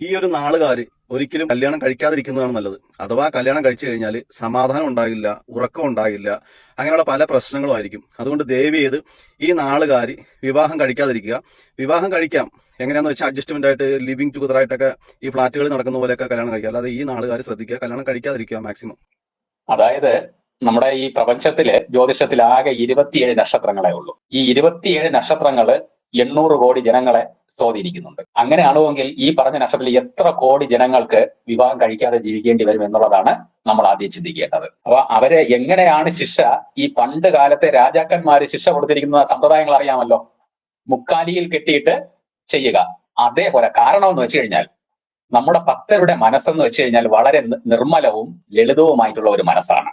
ഈ ഒരു നാളുകാര് ഒരിക്കലും കല്യാണം കഴിക്കാതിരിക്കുന്നതാണ് നല്ലത്. അഥവാ കല്യാണം കഴിച്ചു കഴിഞ്ഞാൽ സമാധാനം ഉണ്ടാകില്ല ഉറക്കം ഉണ്ടാകില്ല അങ്ങനെയുള്ള പല പ്രശ്നങ്ങളും ആയിരിക്കും. അതുകൊണ്ട് ദയവ് ചെയ്ത് ഈ നാളുകാര് വിവാഹം കഴിക്കാതിരിക്കുക. വിവാഹം കഴിക്കാം. എങ്ങനെയാന്ന് വെച്ചാൽ അഡ്ജസ്റ്റ്മെന്റ് ആയിട്ട് ലിവിങ് ടുഗദർ ആയിട്ടൊക്കെ ഈ ഫ്ലാറ്റുകളിൽ നടക്കുന്ന പോലെയൊക്കെ കല്യാണം കഴിക്കുക. അല്ലാതെ ഈ നാളുകാർ ശ്രദ്ധിക്കുക കല്യാണം കഴിക്കാതിരിക്കുക മാക്സിമം അതായത് നമ്മുടെ ഈ പ്രപഞ്ചത്തിൽ ജ്യോതിഷത്തിൽ ആകെ ഇരുപത്തിയേഴ് നക്ഷത്രങ്ങളെ ഉള്ളൂ. ഈ ഇരുപത്തിയേഴ് നക്ഷത്രങ്ങൾ എണ്ണൂറ് കോടി ജനങ്ങളെ സ്വാധീനിക്കുന്നുണ്ട്. അങ്ങനെയാണെങ്കിൽ ഈ പറഞ്ഞ നക്ഷത്രത്തിൽ എത്ര കോടി ജനങ്ങൾക്ക് വിവാഹം കഴിക്കാതെ ജീവിക്കേണ്ടി വരും എന്നുള്ളതാണ് നമ്മൾ ആദ്യം ചിന്തിക്കേണ്ടത്. അപ്പൊ അവരെ എങ്ങനെയാണ് ശിക്ഷ? ഈ പണ്ട് കാലത്തെ രാജാക്കന്മാര് ശിക്ഷ കൊടുത്തിരിക്കുന്ന സമ്പ്രദായങ്ങൾ അറിയാമല്ലോ? മുക്കാലിയിൽ കെട്ടിയിട്ട് ചെയ്യുക. അതേപോലെ കാരണം എന്ന് വെച്ച് കഴിഞ്ഞാൽ നമ്മുടെ ഭക്തരുടെ മനസ്സെന്ന് വെച്ച് കഴിഞ്ഞാൽ വളരെ നിർമ്മലവും ലളിതവുമായിട്ടുള്ള ഒരു മനസ്സാണ്.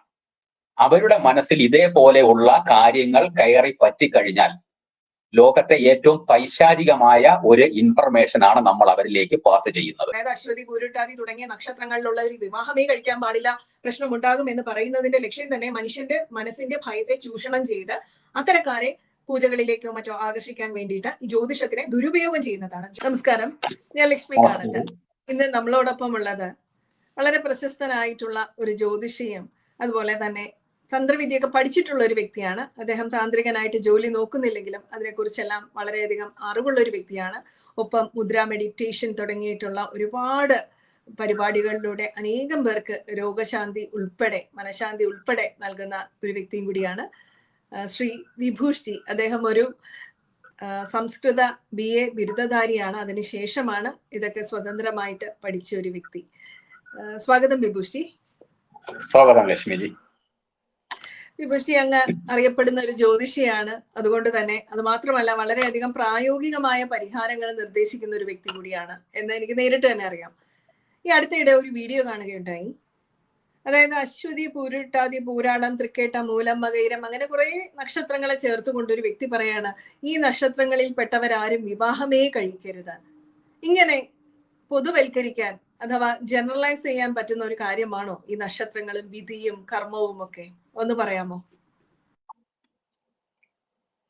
അവരുടെ മനസ്സിൽ ഇതേപോലെയുള്ള കാര്യങ്ങൾ കയറി പറ്റിക്കഴിഞ്ഞാൽ ലോകത്തെ ഏറ്റവും പൈശാചികമായ ഒരു ഇൻഫർമേഷൻ ആണ് നമ്മൾ അവരിലേക്ക് പാസ് ചെയ്യുന്നത്. അതായത് അശ്വതി ഗുരുട്ടാതി തുടങ്ങിയ നക്ഷത്രങ്ങളിലുള്ളവർ വിവാഹമേ കഴിക്കാൻ പാടില്ല. പ്രശ്നമുണ്ടാകും എന്ന് പറയുന്നതിന്റെ ലക്ഷ്യം തന്നെ മനുഷ്യന്റെ മനസ്സിന്റെ ഭയത്തെ ചൂഷണം ചെയ്ത് അത്തരക്കാരെ പൂജകളിലേക്കോ മറ്റോ ആകർഷിക്കാൻ വേണ്ടിയിട്ട് ഈ ജ്യോതിഷത്തിനെ ദുരുപയോഗം ചെയ്യുന്നതാണ്. നമസ്കാരം. ഞാൻ ലക്ഷ്മി കാണത്ത്. ഇന്ന് നമ്മളോടൊപ്പം ഉള്ളത് വളരെ പ്രശസ്തനായിട്ടുള്ള ഒരു ജ്യോതിഷിയും അതുപോലെ തന്നെ തന്ത്രവിദ്യയൊക്കെ പഠിച്ചിട്ടുള്ള ഒരു വ്യക്തിയാണ്. അദ്ദേഹം താന്ത്രികനായിട്ട് ജോലി നോക്കുന്നില്ലെങ്കിലും അതിനെക്കുറിച്ചെല്ലാം വളരെയധികം അറിവുള്ള ഒരു വ്യക്തിയാണ്. ഒപ്പം മുദ്ര മെഡിറ്റേഷൻ തുടങ്ങിയിട്ടുള്ള ഒരുപാട് പരിപാടികളിലൂടെ അനേകം പേർക്ക് രോഗശാന്തി ഉൾപ്പെടെ മനഃശാന്തി ഉൾപ്പെടെ നൽകുന്ന ഒരു വ്യക്തിയും കൂടിയാണ് ശ്രീ വിഭൂഷ് ജി അദ്ദേഹം ഒരു സംസ്കൃത ബി എ ബിരുദധാരിയാണ്. അതിനുശേഷമാണ് ഇതൊക്കെ സ്വതന്ത്രമായിട്ട് പഠിച്ച ഒരു വ്യക്തി. സ്വാഗതം വിഭൂഷ് ജി സ്വാഗതം ലക്ഷ്മിജി. വിഭൂഷ് അങ്ങ് അറിയപ്പെടുന്ന ഒരു ജ്യോതിഷിയാണ്. അതുകൊണ്ട് തന്നെ അത് മാത്രമല്ല വളരെയധികം പ്രായോഗികമായ പരിഹാരങ്ങൾ നിർദ്ദേശിക്കുന്ന ഒരു വ്യക്തി കൂടിയാണ് എന്ന് എനിക്ക് നേരിട്ട് തന്നെ അറിയാം. ഈ അടുത്തിടെ ഒരു വീഡിയോ കാണുകയുണ്ടായി. അതായത് അശ്വതി പൂരുട്ടാതി പൂരാടം തൃക്കേട്ട മൂലം മകൈരം അങ്ങനെ കുറെ നക്ഷത്രങ്ങളെ ചേർത്തുകൊണ്ട് ഒരു വ്യക്തി പറയാണ് ഈ നക്ഷത്രങ്ങളിൽ പെട്ടവരാരും വിവാഹമേ കഴിക്കരുത്. ഇങ്ങനെ പൊതുവൽക്കരിക്കാൻ അഥവാ ജനറലൈസ് ചെയ്യാൻ പറ്റുന്ന ഒരു കാര്യമാണോ ഈ നക്ഷത്രങ്ങളും വിധിയും കർമ്മവും ഒക്കെ? ഒന്ന് പറയാമോ?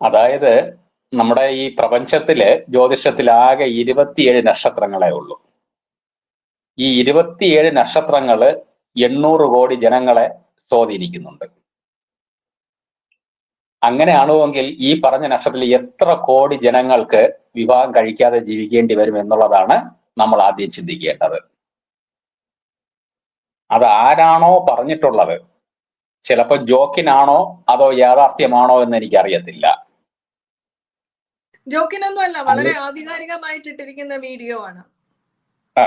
അതായത് നമ്മുടെ ഈ പ്രപഞ്ചത്തിൽ ജ്യോതിഷത്തിൽ ആകെ ഇരുപത്തിയേഴ് നക്ഷത്രങ്ങളെ ഉള്ളൂ. ഈ ഇരുപത്തിയേഴ് നക്ഷത്രങ്ങൾ എണ്ണൂറ് കോടി ജനങ്ങളെ സ്വാധീനിക്കുന്നുണ്ട്. അങ്ങനെയാണുവെങ്കിൽ ഈ പറഞ്ഞ നക്ഷത്രത്തിൽ എത്ര കോടി ജനങ്ങൾക്ക് വിവാഹം കഴിക്കാതെ ജീവിക്കേണ്ടി വരും എന്നുള്ളതാണ് നമ്മൾ ആദ്യം ചിന്തിക്കേണ്ടത്. അത് ആരാണോ പറഞ്ഞിട്ടുള്ളത്. ചിലപ്പോൾ ജോക്കിനാണോ അതോ യാഥാർത്ഥ്യമാണോ എന്ന് എനിക്കറിയത്തില്ല. ജോക്കിനൊന്നും അല്ല വളരെ ആധികാരികമായിട്ട് ഇട്ടിരിക്കുന്ന വീഡിയോ ആണ്. ആ.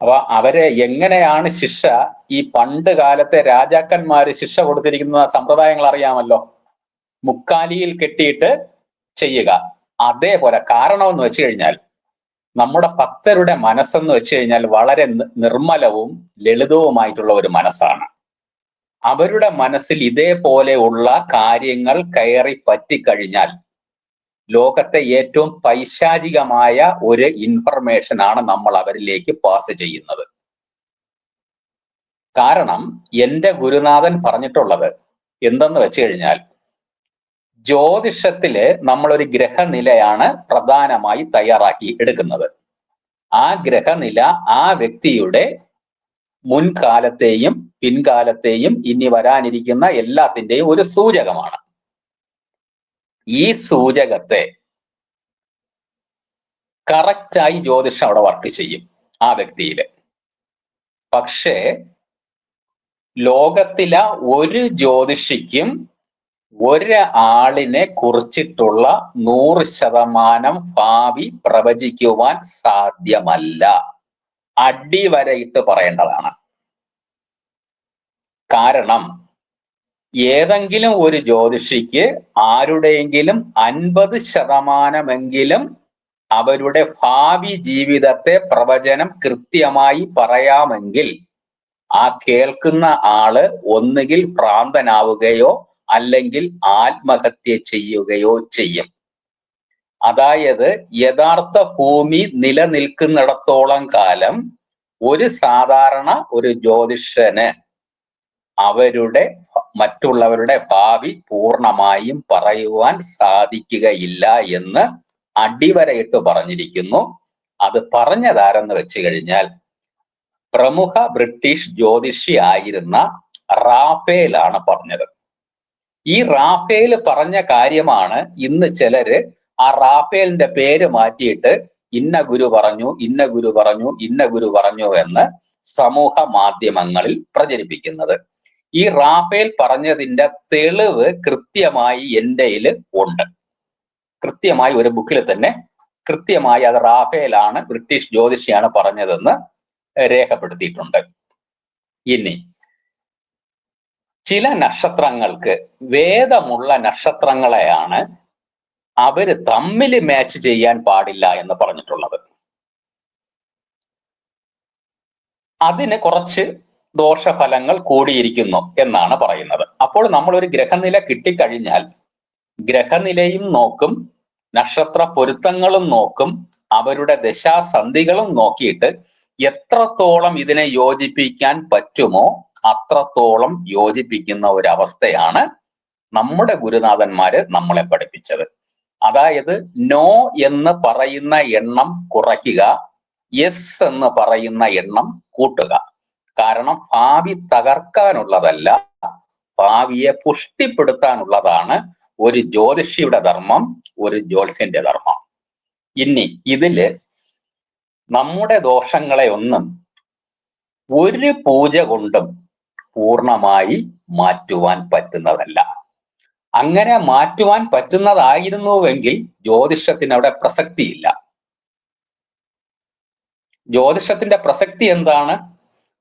അപ്പൊ അവർ എങ്ങനെയാണ് ശിക്ഷ ഈ പണ്ട് കാലത്തെ രാജാക്കന്മാര് ശിക്ഷ കൊടുത്തിരിക്കുന്ന സമ്പ്രദായങ്ങൾ അറിയാമല്ലോ? മുക്കാലിയിൽ കെട്ടിയിട്ട് ചെയ്യുക. അതേപോലെ കാരണം എന്ന് വെച്ച് കഴിഞ്ഞാൽ നമ്മുടെ ഭക്തരുടെ മനസ്സെന്ന് വെച്ച് കഴിഞ്ഞാൽ വളരെ നിർമ്മലവും ലളിതവുമായിട്ടുള്ള ഒരു മനസ്സാണ്. അവരുടെ മനസ്സിൽ ഇതേപോലെയുള്ള കാര്യങ്ങൾ കയറി പറ്റിക്കഴിഞ്ഞാൽ ലോകത്തെ ഏറ്റവും പൈശാചികമായ ഒരു ഇൻഫർമേഷൻ ആണ് നമ്മൾ അവരിലേക്ക് പാസ് ചെയ്യുന്നത്. കാരണം എന്റെ ഗുരുനാഥൻ പറഞ്ഞിട്ടുള്ളത് എന്തെന്ന് വെച്ച് കഴിഞ്ഞാൽ ജ്യോതിഷത്തിൽ നമ്മളൊരു ഗ്രഹനിലയാണ് പ്രധാനമായി തയ്യാറാക്കി എടുക്കുന്നത്. ആ ഗ്രഹനില ആ വ്യക്തിയുടെ മുൻകാലത്തെയും പിൻകാലത്തെയും ഇനി വരാനിരിക്കുന്ന എല്ലാത്തിന്റെയും ഒരു സൂചകമാണ്. ഈ സൂചകത്തെ കറക്റ്റായി ജ്യോതിഷം അവിടെ വർക്ക് ചെയ്യും ആ വ്യക്തിയിൽ. പക്ഷേ ലോകത്തിലെ ഒരു ജ്യോതിഷിക്കും ഒരാളിനെ കുറിച്ചിട്ടുള്ള നൂറ് ശതമാനം ഭാവി പ്രവചിക്കുവാൻ സാധ്യമല്ല. അടിവരയിട്ട് പറയേണ്ടതാണ്. കാരണം ഏതെങ്കിലും ഒരു ജ്യോതിഷിക്ക് ആരുടെയെങ്കിലും അൻപത് ശതമാനമെങ്കിലും അവരുടെ ഭാവി ജീവിതത്തെ പ്രവചനം കൃത്യമായി പറയാമെങ്കിൽ ആ കേൾക്കുന്ന ആൾ ഒന്നുകിൽ ഭ്രാന്തനാവുകയോ അല്ലെങ്കിൽ ആത്മഹത്യ ചെയ്യുകയോ ചെയ്യും. അതായത് യഥാർത്ഥ ഭൂമി നിലനിൽക്കുന്നിടത്തോളം കാലം ഒരു സാധാരണ ഒരു ജ്യോതിഷന് അവരുടെ മറ്റുള്ളവരുടെ ഭാവി പൂർണമായും പറയുവാൻ സാധിക്കുകയില്ല എന്ന് അടിവരയിട്ട് പറഞ്ഞിരിക്കുന്നു. അത് പറഞ്ഞതാരെന്ന് വെച്ച് കഴിഞ്ഞാൽ പ്രമുഖ ബ്രിട്ടീഷ് ജ്യോതിഷി ആയിരുന്ന റാഫേലാണ് പറഞ്ഞത്. ഈ റാഫേൽ പറഞ്ഞ കാര്യമാണ് ഇന്ന് ചിലര് ആ റാഫേലിന്റെ പേര് മാറ്റിയിട്ട് ഇന്ന ഗുരു പറഞ്ഞു ഇന്ന ഗുരു പറഞ്ഞു ഇന്ന ഗുരു പറഞ്ഞു എന്ന് സമൂഹ മാധ്യമങ്ങളിൽ പ്രചരിപ്പിക്കുന്നത്. ഈ റാഫേൽ പറഞ്ഞതിന്റെ തെളിവ് കൃത്യമായി എന്റെ ഉണ്ട്. കൃത്യമായി ഒരു ബുക്കിൽ തന്നെ കൃത്യമായി അത് റാഫേലാണ് ബ്രിട്ടീഷ് ജ്യോതിഷിയാണ് പറഞ്ഞതെന്ന് രേഖപ്പെടുത്തിയിട്ടുണ്ട്. ഇനി ചില നക്ഷത്രങ്ങൾക്ക് വേദമുള്ള നക്ഷത്രങ്ങളെയാണ് അവർ തമ്മിൽ മാച്ച് ചെയ്യാൻ പാടില്ല എന്ന് പറഞ്ഞിട്ടുള്ളത്. അതിന് കുറച്ച് ദോഷഫലങ്ങൾ കൂടിയിരിക്കുന്നു എന്നാണ് പറയുന്നത്. അപ്പോൾ നമ്മൾ ഒരു ഗ്രഹനില കിട്ടിക്കഴിഞ്ഞാൽ ഗ്രഹനിലയും നോക്കും നക്ഷത്ര പൊരുത്തങ്ങളും നോക്കും അവരുടെ ദശാസന്ധികളും നോക്കിയിട്ട് എത്രത്തോളം ഇതിനെ യോജിപ്പിക്കാൻ പറ്റുമോ അത്രത്തോളം യോജിപ്പിക്കുന്ന ഒരു അവസ്ഥയാണ് നമ്മുടെ ഗുരുനാഥന്മാര് നമ്മളെ പഠിപ്പിച്ചത്. അതായത് നോ എന്ന് പറയുന്ന എണ്ണം കുറയ്ക്കുക യെസ് എന്ന് പറയുന്ന എണ്ണം കൂട്ടുക. കാരണം ഭാവി തകർക്കാനുള്ളതല്ല ഭാവിയെ പുഷ്ടിപ്പെടുത്താനുള്ളതാണ് ഒരു ജ്യോതിഷിയുടെ ധർമ്മം ഒരു ജ്യോത്സ്യന്റെ ധർമ്മം. ഇനി ഇതിൽ നമ്മുടെ ദോഷങ്ങളെ ഒന്നും ഒരു പൂജ കൊണ്ടും പൂർണമായി മാറ്റുവാൻ പറ്റുന്നതല്ല. അങ്ങനെ മാറ്റുവാൻ പറ്റുന്നതായിരുന്നുവെങ്കിൽ ജ്യോതിഷത്തിന് അവിടെ പ്രസക്തിയില്ല. ജ്യോതിഷത്തിന്റെ പ്രസക്തി എന്താണ്?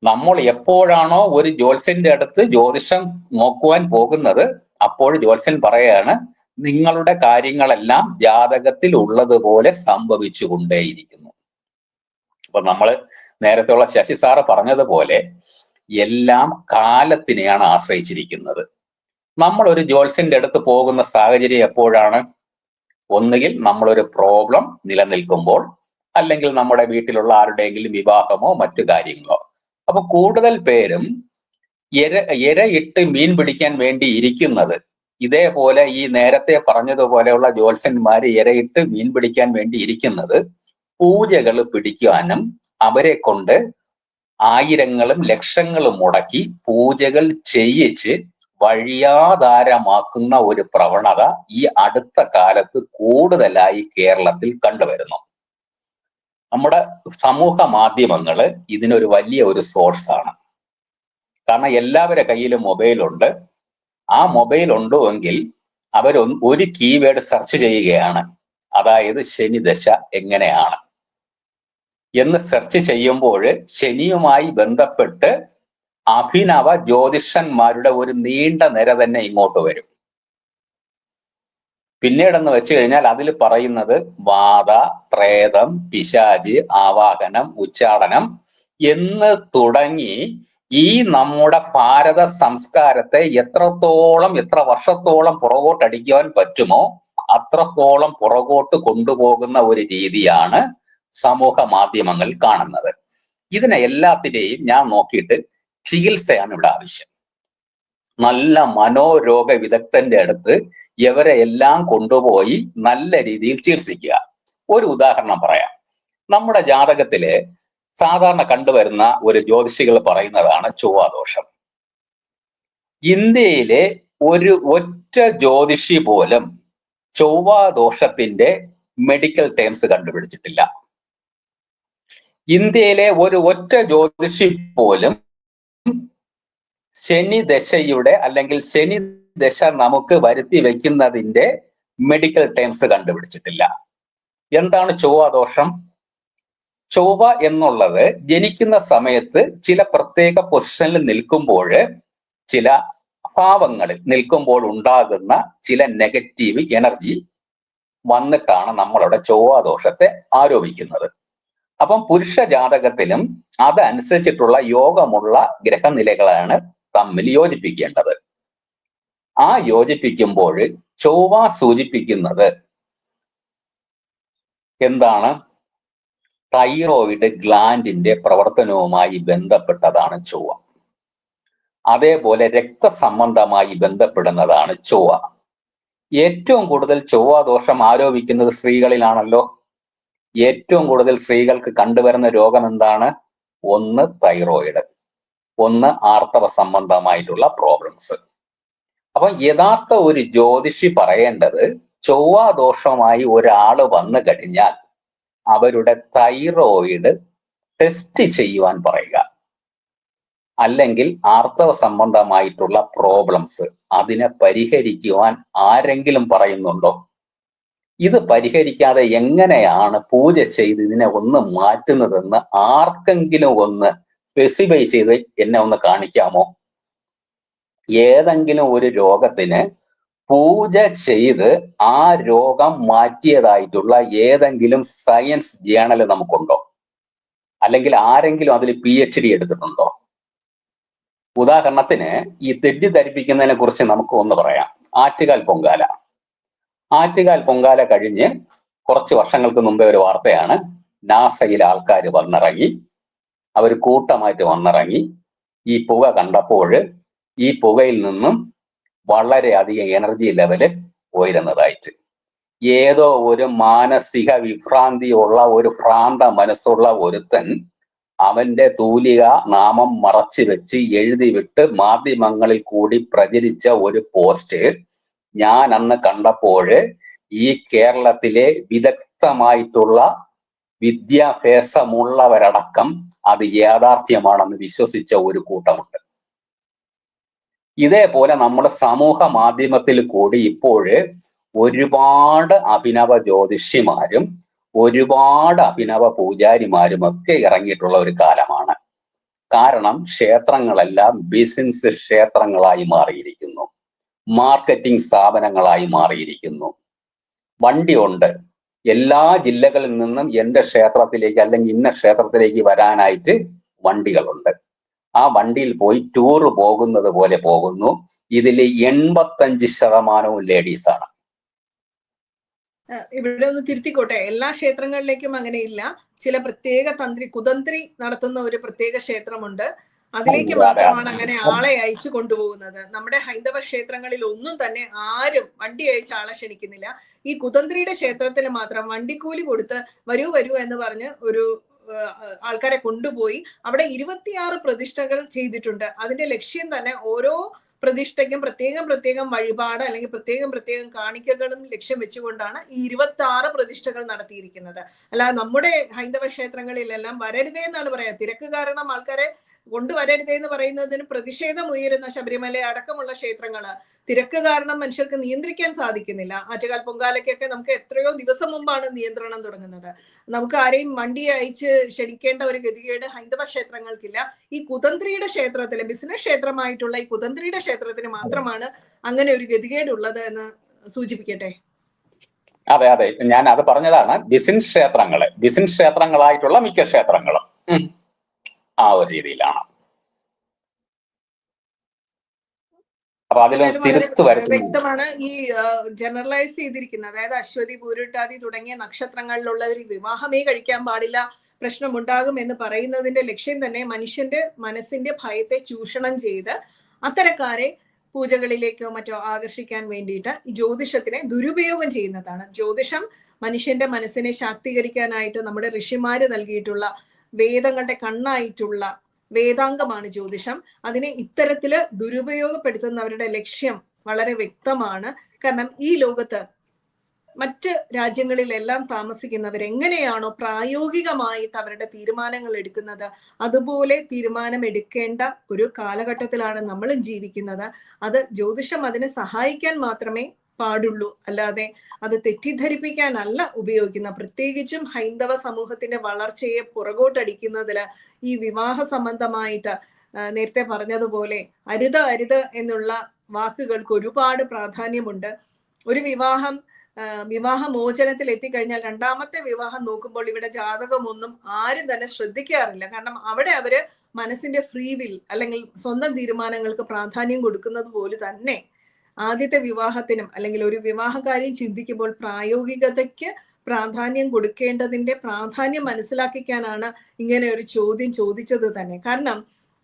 നമ്മൾ എപ്പോഴാണോ ഒരു ജ്യോത്സ്യന്റെ അടുത്ത് ജ്യോതിഷം നോക്കുവാൻ പോകുന്നത് അപ്പോൾ ജ്യോത്സ്യൻ പറയാണ് നിങ്ങളുടെ കാര്യങ്ങളെല്ലാം ജാതകത്തിൽ ഉള്ളതുപോലെ സംഭവിച്ചു കൊണ്ടേയിരിക്കുന്നു അപ്പൊ നമ്മൾ നേരത്തെ ഉള്ള ശശി സാറ് പറഞ്ഞതുപോലെ എല്ലാം കാലത്തിനെയാണ് ആശ്രയിച്ചിരിക്കുന്നത്. നമ്മൾ ഒരു ജോത്സ്യന്റെ അടുത്ത് പോകുന്ന സാഹചര്യം എപ്പോഴാണ്? ഒന്നുകിൽ നമ്മളൊരു പ്രോബ്ലം നിലനിൽക്കുമ്പോൾ അല്ലെങ്കിൽ നമ്മുടെ വീട്ടിലുള്ള ആരുടെയെങ്കിലും വിവാഹമോ മറ്റു കാര്യങ്ങളോ. അപ്പൊ കൂടുതൽ പേരും എര എരയിട്ട് മീൻ പിടിക്കാൻ വേണ്ടി ഇരിക്കുന്നത്. ഇതേപോലെ ഈ നേരത്തെ പറഞ്ഞതുപോലെയുള്ള ജോത്സ്യന്മാർ ഇരയിട്ട് മീൻ പിടിക്കാൻ വേണ്ടി ഇരിക്കുന്നത്. പൂജകൾ പിടിക്കുവാനും അവരെ കൊണ്ട് ആയിരങ്ങളും ലക്ഷങ്ങളും മുടക്കി പൂജകൾ ചെയ്യിച്ച് വഴിയാധാരമാക്കുന്ന ഒരു പ്രവണത ഈ അടുത്ത കാലത്ത് കൂടുതലായി കേരളത്തിൽ കണ്ടുവരുന്നു. നമ്മുടെ സമൂഹ മാധ്യമങ്ങൾ ഇതിനൊരു വലിയ ഒരു സോഴ്സ് ആണ്. കാരണം എല്ലാവരുടെ കയ്യിലും മൊബൈലുണ്ട് ആ മൊബൈൽ ഉണ്ടോ അവർ ഒരു കീവേഡ് സെർച്ച് ചെയ്യുകയാണ്. അതായത് ശനി ദശ എങ്ങനെയാണ്? എന്ന് സെർച്ച് ചെയ്യുമ്പോൾ ശനിയുമായി ബന്ധപ്പെട്ട് അഭിനവ ജ്യോതിഷന്മാരുടെ ഒരു നീണ്ട നിര തന്നെ ഇങ്ങോട്ട് വരും. പിന്നീടെന്ന് വെച്ച് കഴിഞ്ഞാൽ അതിൽ പറയുന്നത് വാത പ്രേതം പിശാജ് ആവാഹനം ഉച്ചാടനം എന്ന് തുടങ്ങി ഈ നമ്മുടെ ഭാരത സംസ്കാരത്തെ എത്രത്തോളം എത്ര വർഷത്തോളം പുറകോട്ടടിക്കുവാൻ പറ്റുമോ അത്രത്തോളം പുറകോട്ട് കൊണ്ടുപോകുന്ന ഒരു രീതിയാണ് സമൂഹ മാധ്യമങ്ങൾ കാണുന്നത്. ഇതിനെ എല്ലാത്തിനെയും ഞാൻ നോക്കിയിട്ട് ചികിത്സയാണ് ഇവിടെ ആവശ്യം. നല്ല മനോരോഗ വിദഗ്ധന്റെ അടുത്ത് ഇവരെ എല്ലാം കൊണ്ടുപോയി നല്ല രീതിയിൽ ചികിത്സിക്കുക. ഒരു ഉദാഹരണം പറയാം. നമ്മുടെ ജാതകത്തിലെ സാധാരണ കണ്ടുവരുന്ന ഒരു ജ്യോതിഷികൾ പറയുന്നതാണ് ചൊവ്വാദോഷം. ഇന്ത്യയിലെ ഒരു ഒറ്റ ജ്യോതിഷി പോലും ചൊവ്വാദോഷത്തിന്റെ മെഡിക്കൽ ടേംസ് കണ്ടുപിടിച്ചിട്ടില്ല. ഇന്ത്യയിലെ ഒരു ഒറ്റ ജ്യോതിഷി പോലും ശനി ദശയുടെ അല്ലെങ്കിൽ ശനി ദശ നമുക്ക് വരുത്തി വെക്കുന്നതിന്റെ മെഡിക്കൽ ടേംസ് കണ്ടുപിടിച്ചിട്ടില്ല. എന്താണ് ചൊവ്വാദോഷം ചൊവ്വ എന്നുള്ളത് ജനിക്കുന്ന സമയത്ത് ചില പ്രത്യേക പൊസിഷനിൽ നിൽക്കുമ്പോൾ ചില ഭാവങ്ങളിൽ നിൽക്കുമ്പോൾ ഉണ്ടാകുന്ന ചില നെഗറ്റീവ് എനർജി വന്നിട്ടാണ് നമ്മളവിടെ ചൊവ്വാദോഷത്തെ ആരോപിക്കുന്നത്. അപ്പം പുരുഷ ജാതകത്തിലും അതനുസരിച്ചിട്ടുള്ള യോഗമുള്ള ഗ്രഹനിലകളാണ് തമ്മിൽ യോജിപ്പിക്കേണ്ടത്. ആ യോജിപ്പിക്കുമ്പോൾ ചൊവ്വ സൂചിപ്പിക്കുന്നത് എന്താണ്? തൈറോയിഡ് ഗ്ലാൻഡിന്റെ പ്രവർത്തനവുമായി ബന്ധപ്പെട്ടതാണ് ചൊവ്വ. അതേപോലെ രക്തസംബന്ധമായി ബന്ധപ്പെടുന്നതാണ് ചൊവ്വ. ഏറ്റവും കൂടുതൽ ചൊവ്വ ദോഷം ആരോപിക്കുന്നത് സ്ത്രീകളിലാണല്ലോ. ഏറ്റവും കൂടുതൽ സ്ത്രീകൾക്ക് കണ്ടുവരുന്ന രോഗം എന്താണ് ഒന്ന് തൈറോയിഡ് ഒന്ന് ആർത്തവ സംബന്ധമായിട്ടുള്ള പ്രോബ്ലംസ് അപ്പൊ യഥാർത്ഥ ഒരു ജ്യോതിഷി പറയേണ്ടത് ചൊവ്വാദോഷമായി ഒരാൾ വന്നു കഴിഞ്ഞാൽ അവരുടെ തൈറോയിഡ് ടെസ്റ്റ് ചെയ്യുവാൻ പറയുക. അല്ലെങ്കിൽ ആർത്തവ സംബന്ധമായിട്ടുള്ള പ്രോബ്ലംസ് അതിനെ പരിഹരിക്കുവാൻ ആരെങ്കിലും പറയുന്നുണ്ടോ? ഇത് പരിഹരിക്കാതെ എങ്ങനെയാണ് പൂജ ചെയ്ത് ഇതിനെ ഒന്ന് മാറ്റുന്നതെന്ന് ആർക്കെങ്കിലും ഒന്ന് സ്പെസിഫൈ ചെയ്ത് എന്നെ ഒന്ന് കാണിക്കാമോ? ഏതെങ്കിലും ഒരു രോഗത്തിന് പൂജ ചെയ്ത് ആ രോഗം മാറ്റിയതായിട്ടുള്ള ഏതെങ്കിലും സയൻസ് ജേണൽ നമുക്കുണ്ടോ? അല്ലെങ്കിൽ ആരെങ്കിലും അതിൽ പി എച്ച് ഡി എടുത്തിട്ടുണ്ടോ? ഉദാഹരണത്തിന് ഈ തെറ്റിദ്ധരിപ്പിക്കുന്നതിനെ കുറിച്ച് നമുക്ക് ഒന്ന് പറയാം. ആറ്റുകാൽ പൊങ്കാല. ആറ്റുകാൽ പൊങ്കാല കഴിഞ്ഞ് കുറച്ച് വർഷങ്ങൾക്ക് മുമ്പേ ഒരു വാർത്തയാണ്. നാസയിൽ ആൾക്കാർ വന്നിറങ്ങി. അവർ കൂട്ടമായിട്ട് വന്നിറങ്ങി. ഈ പുക കണ്ടപ്പോൾ ഈ പുകയിൽ നിന്നും വളരെ അധികം എനർജി ലെവൽ ഉയരുന്നതായിട്ട്. ഏതോ ഒരു മാനസിക വിഭ്രാന്തിയുള്ള ഒരു ഭ്രാന്ത മനസ്സുള്ള ഒരുത്തൻ അവന്റെ തൂലിക നാമം മറച്ചു വെച്ച് എഴുതി വിട്ട് മാധ്യമങ്ങളിൽ കൂടി പ്രചരിച്ച ഒരു പോസ്റ്റ് ഞാൻ അന്ന് കണ്ടപ്പോൾ ഈ കേരളത്തിലെ വിദഗ്ധമായിട്ടുള്ള വിദ്യാഭ്യാസമുള്ളവരടക്കം അത് യാഥാർത്ഥ്യമാണെന്ന് വിശ്വസിച്ച ഒരു കൂട്ടമുണ്ട്. ഇതേപോലെ നമ്മുടെ സമൂഹ മാധ്യമത്തിൽ കൂടി ഇപ്പോൾ ഒരുപാട് അഭിനവ ജ്യോതിഷിമാരും ഒരുപാട് അഭിനവ പൂജാരിമാരും ഒക്കെ ഇറങ്ങിയിട്ടുള്ള ഒരു കാലമാണ്. കാരണം ക്ഷേത്രങ്ങളെല്ലാം ബിസിനസ് ക്ഷേത്രങ്ങളായി മാറിയിരിക്കുന്നു. മാർക്കറ്റിംഗ് സ്ഥാപനങ്ങളായി മാറിയിരിക്കുന്നു. വണ്ടിയുണ്ട്. എല്ലാ ജില്ലകളിൽ നിന്നും എന്റെ ക്ഷേത്രത്തിലേക്ക് അല്ലെങ്കിൽ ഇന്ന ക്ഷേത്രത്തിലേക്ക് വരാനായിട്ട് വണ്ടികളുണ്ട്. ആ വണ്ടിയിൽ പോയി ടൂർ പോകുന്നത് പോലെ പോകുന്നു. ഇതിൽ എൺപത്തഞ്ച് ശതമാനവും ലേഡീസ് ആണ്. ഇവിടെ ഒന്ന് തിരുത്തിക്കോട്ടെ. എല്ലാ ക്ഷേത്രങ്ങളിലേക്കും അങ്ങനെയില്ല ചില പ്രത്യേക തന്ത്രി കുതന്ത്രി നടത്തുന്ന ഒരു പ്രത്യേക ക്ഷേത്രമുണ്ട്. അതിലേക്ക് അതെ, അതെ. മാത്രമാണ് അങ്ങനെ ആളെ അയച്ചു കൊണ്ടുപോകുന്നത്. നമ്മുടെ ഹൈന്ദവ ക്ഷേത്രങ്ങളിൽ ഒന്നും തന്നെ ആരും വണ്ടി അയച്ച് ആളെ ക്ഷണിക്കുന്നില്ല. ഈ കുതന്ത്രിയുടെ ക്ഷേത്രത്തിന് മാത്രം വണ്ടിക്കൂലി കൊടുത്ത് വരൂ വരൂ എന്ന് പറഞ്ഞ് ഒരു ആൾക്കാരെ കൊണ്ടുപോയി അവിടെ ഇരുപത്തിയാറ് പ്രതിഷ്ഠകൾ ചെയ്തിട്ടുണ്ട്. അതിന്റെ ലക്ഷ്യം തന്നെ ഓരോ പ്രതിഷ്ഠയ്ക്കും പ്രത്യേകം പ്രത്യേകം വഴിപാട് അല്ലെങ്കിൽ പ്രത്യേകം പ്രത്യേകം കാണിക്കകളും ലക്ഷ്യം വെച്ചുകൊണ്ടാണ് ഈ ഇരുപത്തി ആറ് പ്രതിഷ്ഠകൾ നടത്തിയിരിക്കുന്നത്. അല്ലാതെ നമ്മുടെ ഹൈന്ദവ ക്ഷേത്രങ്ങളിലെല്ലാം വരരുതേ എന്നാണ് പറയാ. തിരക്ക് കാരണം ആൾക്കാരെ കൊണ്ടുവരരുതേ എന്ന് പറയുന്നതിന് പ്രതിഷേധം ഉയരുന്ന ശബരിമല അടക്കമുള്ള ക്ഷേത്രങ്ങൾ. തിരക്ക് കാരണം മനുഷ്യർക്ക് നിയന്ത്രിക്കാൻ സാധിക്കുന്നില്ല. ആറ്റുകാൽ പൊങ്കാലയ്ക്കൊക്കെ നമുക്ക് എത്രയോ ദിവസം മുമ്പാണ് നിയന്ത്രണം തുടങ്ങുന്നത്. നമുക്ക് ആരെയും വണ്ടി അയച്ച് ക്ഷണിക്കേണ്ട ഒരു ഗതികേട് ഹൈന്ദവ ക്ഷേത്രങ്ങൾക്കില്ല. ഈ കുതന്ത്രിയുടെ ക്ഷേത്രത്തിലെ ബിസിനസ് ക്ഷേത്രമായിട്ടുള്ള ഈ കുതന്ത്രിയുടെ ക്ഷേത്രത്തിന് മാത്രമാണ് അങ്ങനെ ഒരു ഗതികേടുള്ളത് എന്ന് സൂചിപ്പിക്കട്ടെ? അതെ അതെ. ഞാൻ അത് പറഞ്ഞതാണ് ബിസിനസ് ക്ഷേത്രങ്ങൾ. ബിസിനസ് ക്ഷേത്രങ്ങളായിട്ടുള്ള മിക്ക ക്ഷേത്രങ്ങളും. ആ ഒരു രീതിയിലാണ്. അപ്പൊ അതിൽ വ്യക്തമാണ് ഈ ജനറലൈസ് ചെയ്തിരിക്കുന്നത്. അതായത് അശ്വതി പൂരിട്ടാതി തുടങ്ങിയ നക്ഷത്രങ്ങളിലുള്ളവർ വിവാഹമേ കഴിക്കാൻ പാടില്ല പ്രശ്നമുണ്ടാകും എന്ന് പറയുന്നതിന്റെ ലക്ഷ്യം തന്നെ മനുഷ്യന്റെ മനസ്സിന്റെ ഭയത്തെ ചൂഷണം ചെയ്ത് അത്തരക്കാരെ പൂജകളിലേക്കോ മറ്റോ ആകർഷിക്കാൻ വേണ്ടിയിട്ട് ഈ ജ്യോതിഷത്തിനെ ദുരുപയോഗം ചെയ്യുന്നതാണ്. ജ്യോതിഷം മനുഷ്യന്റെ മനസ്സിനെ ശാക്തീകരിക്കാനായിട്ട് നമ്മുടെ ഋഷിമാര് നൽകിയിട്ടുള്ള വേദങ്ങളുടെ കണ്ണായിട്ടുള്ള വേദാംഗമാണ് ജ്യോതിഷം. അതിനെ ഇത്തരത്തിൽ ദുരുപയോഗപ്പെടുത്തുന്നവരുടെ ലക്ഷ്യം വളരെ വ്യക്തമാണ്. കാരണം ഈ ലോകത്ത് മറ്റ് രാജ്യങ്ങളിലെല്ലാം താമസിക്കുന്നവർ എങ്ങനെയാണോ പ്രായോഗികമായിട്ട് അവരുടെ തീരുമാനങ്ങൾ എടുക്കുന്നത് അതുപോലെ തീരുമാനം എടുക്കേണ്ട ഒരു കാലഘട്ടത്തിലാണ് നമ്മൾ ജീവിക്കുന്നത്. അത് ജ്യോതിഷം അതിനെ സഹായിക്കാൻ മാത്രമേ പാടുള്ളൂ. അല്ലാതെ അത് തെറ്റിദ്ധരിപ്പിക്കാനല്ല ഉപയോഗിക്കുന്ന. പ്രത്യേകിച്ചും ഹൈന്ദവ സമൂഹത്തിന്റെ വളർച്ചയെ പുറകോട്ടടിക്കുന്നതിൽ ഈ വിവാഹ സംബന്ധമായിട്ട് നേരത്തെ പറഞ്ഞതുപോലെ അരുത് അരുത് എന്നുള്ള വാക്കുകൾക്ക് ഒരുപാട് പ്രാധാന്യമുണ്ട്. ഒരു വിവാഹം വിവാഹമോചനത്തിൽ വിവാഹ മോചനത്തിൽ എത്തിക്കഴിഞ്ഞാൽ രണ്ടാമത്തെ വിവാഹം നോക്കുമ്പോൾ ഇവിടെ ജാതകമൊന്നും ആരും തന്നെ ശ്രദ്ധിക്കാറില്ല. കാരണം അവിടെ അവർ മനസ്സിന്റെ ഫ്രീ വിൽ അല്ലെങ്കിൽ സ്വന്തം തീരുമാനങ്ങൾക്ക് പ്രാധാന്യം കൊടുക്കുന്നത് പോലെ തന്നെ ആദ്യത്തെ വിവാഹത്തിനും അല്ലെങ്കിൽ ഒരു വിവാഹകാര്യം ചിന്തിക്കുമ്പോൾ പ്രായോഗികതയ്ക്ക് പ്രാധാന്യം കൊടുക്കേണ്ടതിന്റെ പ്രാധാന്യം മനസ്സിലാക്കിക്കാനാണ് ഇങ്ങനെ ഒരു ചോദ്യം ചോദിച്ചത് തന്നെ. കാരണം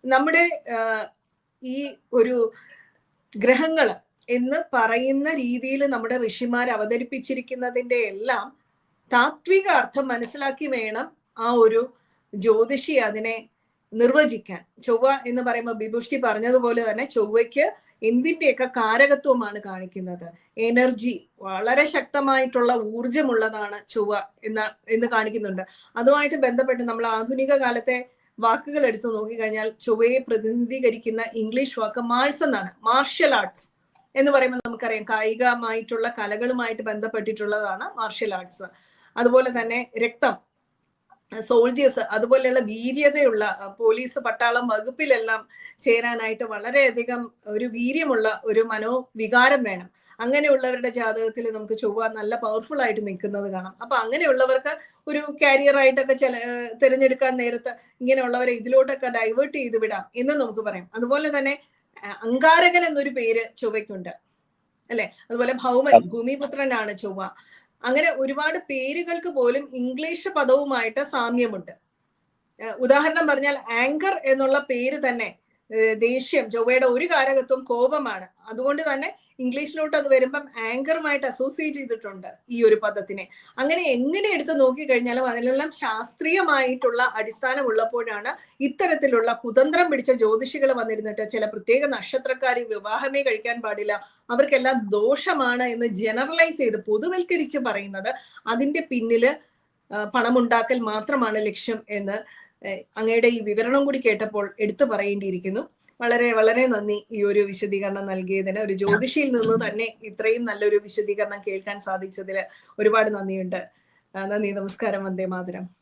നമ്മുടെ ഈ ഒരു ഗ്രഹങ്ങൾ എന്ന് പറയുന്ന രീതിയിൽ നമ്മുടെ ഋഷിമാർ അവതരിപ്പിച്ചിരിക്കുന്നതിന്റെ എല്ലാം താത്വിക അർത്ഥം മനസ്സിലാക്കി വേണം ആ ഒരു ജ്യോതിഷി അതിനെ നിർവചിക്കാൻ. ചൊവ്വ എന്ന് പറയുമ്പോൾ ബിഭുഷ്ടി പറഞ്ഞതുപോലെ തന്നെ ചൊവ്വയ്ക്ക് എന്തിന്റെയൊക്കെ കാരകത്വമാണ് കാണിക്കുന്നത്? എനർജി വളരെ ശക്തമായിട്ടുള്ള ഊർജമുള്ളതാണ് ചുവ എന്ന എന്ന് കാണിക്കുന്നുണ്ട്. അതുമായിട്ട് ബന്ധപ്പെട്ട് നമ്മൾ ആധുനിക കാലത്തെ വാക്കുകൾ എടുത്തു നോക്കിക്കഴിഞ്ഞാൽ ചൊവ്വയെ പ്രതിനിധീകരിക്കുന്ന ഇംഗ്ലീഷ് വാക്ക് മാഴ്സ് എന്നാണ്. മാർഷ്യൽ ആർട്സ് എന്ന് പറയുമ്പോൾ നമുക്കറിയാം കായികമായിട്ടുള്ള കലകളുമായിട്ട് ബന്ധപ്പെട്ടിട്ടുള്ളതാണ് മാർഷ്യൽ ആർട്സ് അതുപോലെ തന്നെ രക്തം. സോൾജിയേഴ്സ് അതുപോലെയുള്ള വീര്യതയുള്ള പോലീസ് പട്ടാളം വകുപ്പിലെല്ലാം ചേരാനായിട്ട് വളരെയധികം ഒരു വീര്യമുള്ള ഒരു മനോവികാരം വേണം. അങ്ങനെയുള്ളവരുടെ ജാതകത്തിൽ നമുക്ക് ചൊവ്വ നല്ല പവർഫുൾ ആയിട്ട് നിൽക്കുന്നത് കാണാം. അപ്പൊ അങ്ങനെയുള്ളവർക്ക് ഒരു കാരിയർ ആയിട്ടൊക്കെ ചില തിരഞ്ഞെടുക്കാൻ നേരത്ത് ഇങ്ങനെയുള്ളവരെ ഇതിലോട്ടൊക്കെ ഡൈവേർട്ട് ചെയ്ത് വിടാം എന്ന് നമുക്ക് പറയാം. അതുപോലെ തന്നെ അങ്കാരകൻ എന്നൊരു പേര് ചൊവ്വയ്ക്കുണ്ട്. അല്ലെ? അതുപോലെ ഭൗമൻ ഭൂമിപുത്രനാണ് ചൊവ്വ. അങ്ങനെ ഒരുപാട് പേരുകൾക്ക് പോലും ഇംഗ്ലീഷ് പദവുമായിട്ട് സാമ്യമുണ്ട്. ഉദാഹരണം പറഞ്ഞാൽ ആങ്കർ എന്നുള്ള പേര് തന്നെ ദേഷ്യം ചൊവ്വയുടെ ഒരു കാരകത്വം കോപമാണ്. അതുകൊണ്ട് തന്നെ ഇംഗ്ലീഷിലോട്ട് അത് വരുമ്പം ആങ്കറുമായിട്ട് അസോസിയേറ്റ് ചെയ്തിട്ടുണ്ട് ഈ ഒരു പദത്തിനെ. അങ്ങനെ എങ്ങനെ എടുത്ത് നോക്കിക്കഴിഞ്ഞാലും അതിലെല്ലാം ശാസ്ത്രീയമായിട്ടുള്ള അടിസ്ഥാനം ഉള്ളപ്പോഴാണ് ഇത്തരത്തിലുള്ള കുതന്ത്രം പിടിച്ച ജ്യോതിഷികൾ വന്നിരുന്നിട്ട് ചില പ്രത്യേക നക്ഷത്രക്കാർ വിവാഹമേ കഴിക്കാൻ പാടില്ല അവർക്കെല്ലാം ദോഷമാണ് എന്ന് ജനറലൈസ് ചെയ്ത് പൊതുവൽക്കരിച്ച് പറയുന്നത് അതിന്റെ പിന്നിൽ പണമുണ്ടാക്കൽ മാത്രമാണ് ലക്ഷ്യം എന്ന് അങ്ങയുടെ ഈ വിവരണം കൂടി കേട്ടപ്പോൾ എടുത്തു പറയേണ്ടിയിരിക്കുന്നു. വളരെ വളരെ നന്ദി ഈ ഒരു വിശദീകരണം നൽകിയതിന്. ഒരു ജ്യോതിഷിയിൽ നിന്ന് തന്നെ ഇത്രയും നല്ലൊരു വിശദീകരണം കേൾക്കാൻ സാധിച്ചതിൽ ഒരുപാട് നന്ദിയുണ്ട്. നന്ദി. നമസ്കാരം. വന്ദേ മാതരം.